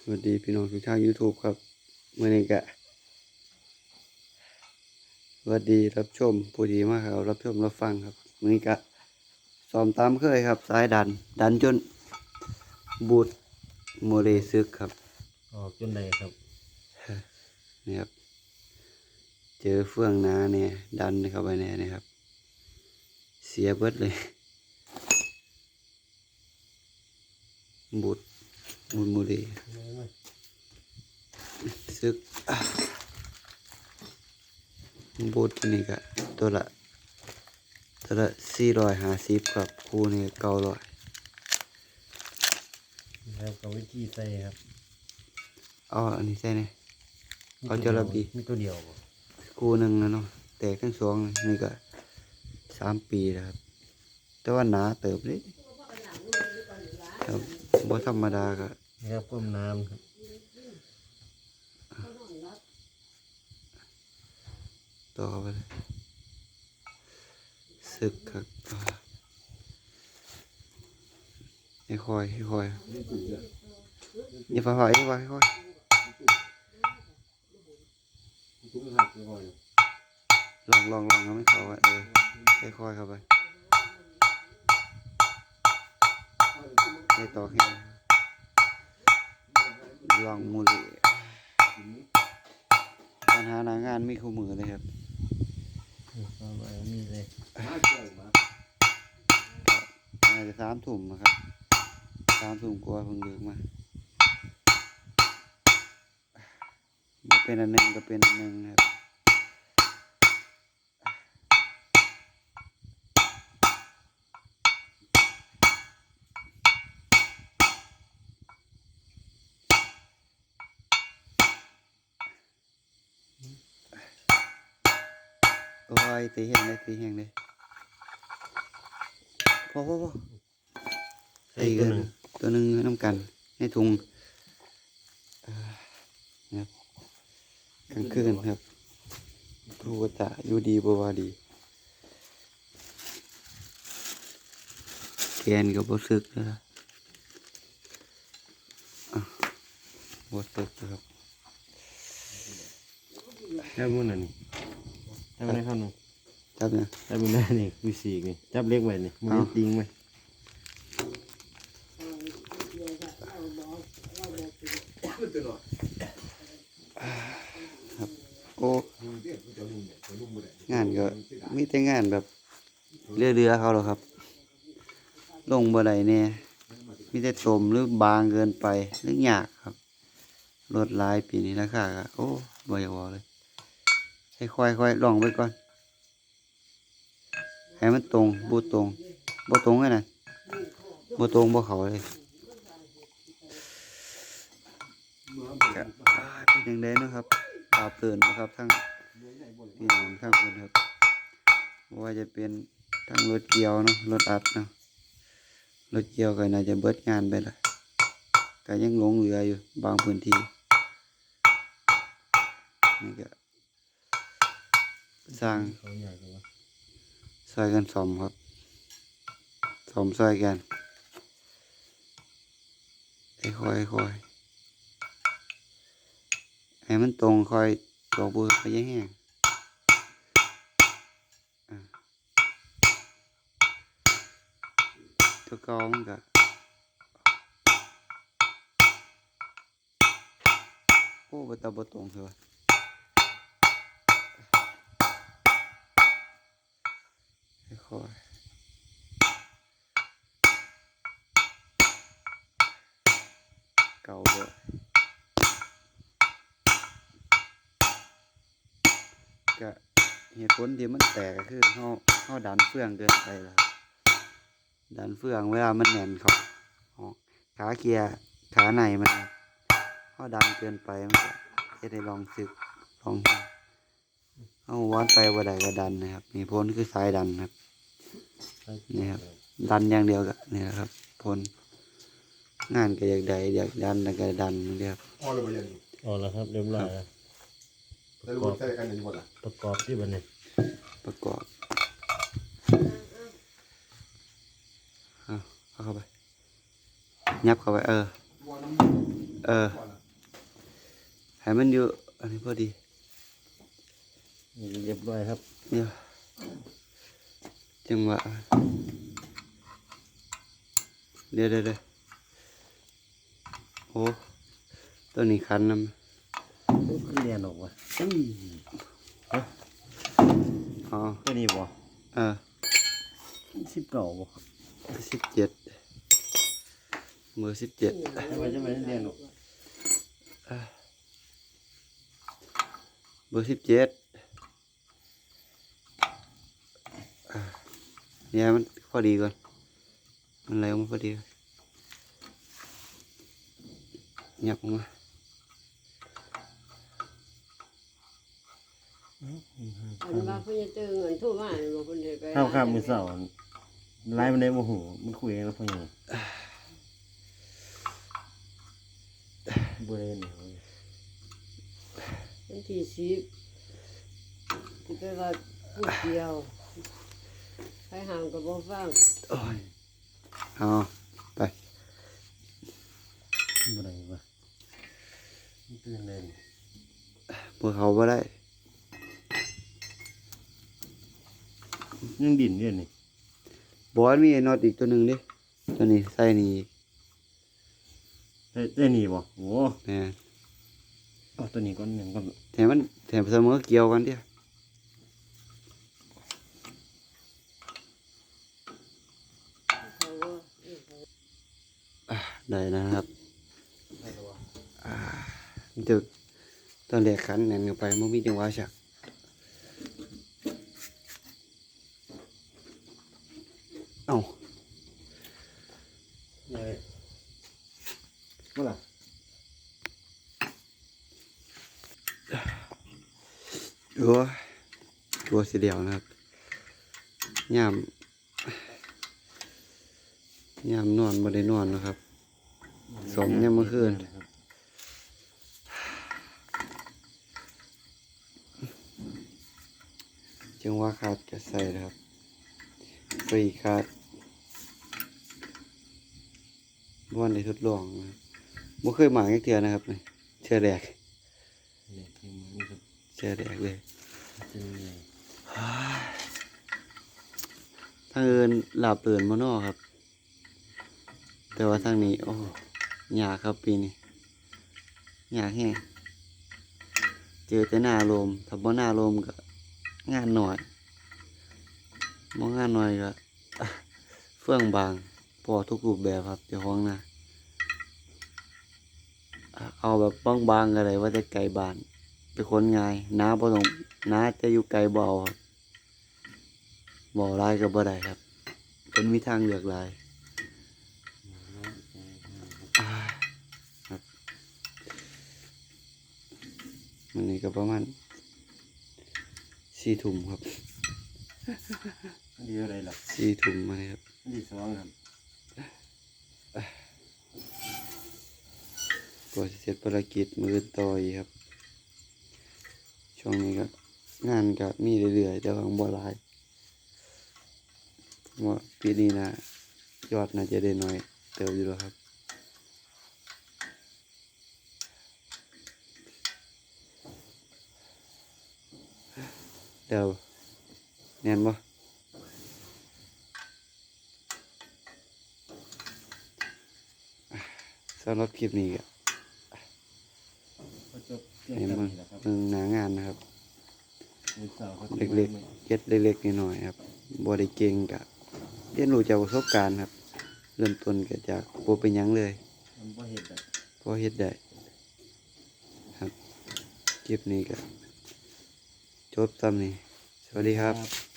สวัสดีพี่น้องทุกทาง YouTube ครับเมื่อนี้กะสวัสดีรับชมผู้ดีมากครับ รับชมรับฟังครับเมื่อนี้กะซ้อมตามเคยครับสายดัน ดันจนบูดโมเรซึกครับ ออกจนได้ครับนี่ครับ เจอเฟื่องหนาเนี่ยดันเข้าไปเนี่ยนะครับ เสียเบิดเลยบูดบู ดโมเรซึกอะบูทนี่ก็ตัวละตัวละสี่ร้อยห้าสิบครับคู่นี่เก้าร้อยแล้วก็วิธีใส่ครับเอาอันนี้ใช่ไหมเอาจระบีมีตัวเดียวบ่คู่หนึ่งนะเนาะแตกทั้งสองเลยนี่ก็สามปีแล้วครับ แต่ว่าหนาเติบเลยครับ บ่ธรรมดาก็นี่ครับก้มน้ำครับต่อไปเลยซึกครับอ่าให้คอยให้คอยอย่าฝ่าฝ่าอย่าฝ่าให้คอยลองลองลองแล้วไม่เขาอะเออค่อยๆเข้าไป ให้ต่อแค่ลองมูลีปัญหาหนางานมีคู่มือเลยครับเอาไว้มีเลยน่าจะสามถุ่มนะครับสามถุ่มกลัวาเพิ่งเลือกมาบ่เป็นอันหนึ่งก็เป็นอันหนึ่งครับ โอ้ยตีแห้งเลยตีแห้งเลยพอพอพอใส่ตีตักัวนหนึ่งตัวหนึ่งน้ำกันในถุงอ่านะครับกลางคืนครับผู้กตะอยู่ดีบวาดีแกนกับบสึกนะครับอะบสึกนะครับจับมือหน่อยนี่ จับได้ข้างหนึ่งจับเนี่ยจับมือหน้านี่คือสีกนี่จับเล็กไว้นี่มือติงไว้โอ้งานก็มีแต่งานแบบเรือเรือๆเขาหรอกครับ ลงบ่ได้เนี่ยมีแต่ตมหรือบางเกินไปหรือหยากครับรถหลายปีนี้ราคาก็โอ้บ่อยากบอกเลย ให้ค่อยๆลองไปก่อน ให้มันตรงบูตรงบ่ตรงไงนะบ่ตรงบ่เขาเลยก็อ่าเป็นยังไงนะครับตาบตื่นนะครับทั้งพี่น้องทั้งคนครับว่าจะเป็นทั้งรถเกียวเนาะรถอัดเนาะรถเกียวก็น่าจะเบิดงานไปละก็ยังหลงเหลืออยู่บางพื้นที่นี่ก็ สร้างเขาอยากจะว่าซอยกันซ่อมครับซ่อมซอยกันไอ้คอยคอยให้มันตรงคอยตอกบูไปยังแห้งอะตัวเกามันก็โอ้บตาบตรงเลยวะ ค่อยเก่าเลยก็เหตุผลที่มันแตกก็คือเขาเขาดันเฟืองเกินไปแล้วดันเฟืองเวลามันแน่นเขาออกขาเกียร์ขาในมันเขาดันเกินไปมันจะได้ลองสึกลองเอาวัดไปว่าใดก็ดันนะครับนี่พ้นคือสายดันครับ นี่ครับดันอย่างเดียวก็นี่แหละครับพ้นงานก็อยากใดอยากดันแล้วก็ดันนี่ครับพอเลยบ่ยังเอาละครับเรียบร้อยแล้วแต่รู้ใช้กันอยู่หมดล่ะประกอบที่บันนี้ประกอบเอาเอาเข้าไปยับเข้าไปเออว่าน้ำเออให้มันอยู่อันนี้พอดีนี่เรียบร้อยครับเดี๋ยว จังหวะเดี๋ยวเดี๋ยวเดี๋ยวโอ้ตัวนี้คันนำมันคือเรียนออกว่ะอุ้ยอ๋อตัวนี้บ่เออสิบเก่าบ่สิบเจ็ดเบอร์สิบเจ็ดทำไมจะไม่เรียนออกเบอร์สิบเจ็ด เนี่ยมันพอดีก่อน มันไหลออกมาพอดีหยับออกมาอันว่าเพิ่นจะเจอเงินโทั่วมาเนี่ยบอกเพิ่นจะไปข้าวข้ามมือเสาร์ไล่มันได้โมโหมันคุยกันแล้วพอยังบ่ได้เนี่ยวันที่สิบที่ไปว่าพูดเดียว ใครห้ามก็บ่ฟังโอ้ยเอาไปบ่ได้ว่ะมันเป็นอะไรนี่พวกเขาบ่ได้ ยังดินอยู่นี่บอสมีไอ้น็อตอีกตัวหนึ่งดิตัวนี้ใส่นี่อีกได้ได้นี่บ่โอ้แหม่เอาตัวนี้ก่อนหนึ่งก่อนแถมมันแถมเสมอเกี่ยวกันเดียว เขาว่า อะ ได้นะครับอ่ามันจะตอนแรกขันแน่นกันไปมันมีจังหวะฉักเอ้ายังไงว่าล่ะตัวตัวสีเดียวนะครับยามยามนอนบ่ได้นอนนะครับ สมเนี่ยเมื่อคืนจังหวะขาดจะใส่นะครับฟรีขาดบ้านในทดลองนะครับบ่เคยหมางแค่เทือนะครับนี่เชื่อแรกเชียที่มันจะเชื่อแรกเลยเป็นยังไงทางเอินหลับเอินมานอครับ แต่ว่าทางนี้ โอ้ ยากครับปีนี้ยากแห้งเจอแต่หน้าลมถ้าบ่หน้าลมก็งานหน่อยบ่งานหน่อยก็เฟื่องบางพอทุกรูปแบบครับเจ้าของนะเอาแบบบางๆก็ได้ว่าแต่ไกลบานเป็นคนง่ายน้าบ่ต้องน้าจะอยู่ไกลบ่เอาครับบ่หลายก็บ่ได้ครับเป็นมีทางเลือกหลายอ่าครับ มันนี่ก็ประมาณสี่ทุ่มครับอันนี้อะไรล่ะสี่ทุ่มมาเลยครับอันที่สองครับก็สิเสร็จภารกิจมือต่ออีกครับ ช่วงนี้ก็งานก็มีเรื่อยๆแต่ว่าบ่หลายผมว่าปีนี้นะยอดน่าจะได้น้อยเติบอยู่แล้วครับ เดี๋ยวแน่นบ่สำหรับคลิปนี้ก็ก็จบเพียงเห็นเท่ามันนี้แหละครับเบิ่งหนางานนะครับมือเสาร์ครับเล็กๆเก็ดเล็กๆน้อยๆครับบ่ได้เก่งกะเรียนรู้จากประสบการณ์ครับ เริ่มต้นก็จากบ่เป็นหยังเลยมันบ่เห็ดแบบพอเฮ็ดได้ครับคลิปนี้ก็ จบตามนี้สวัสดีครับครับ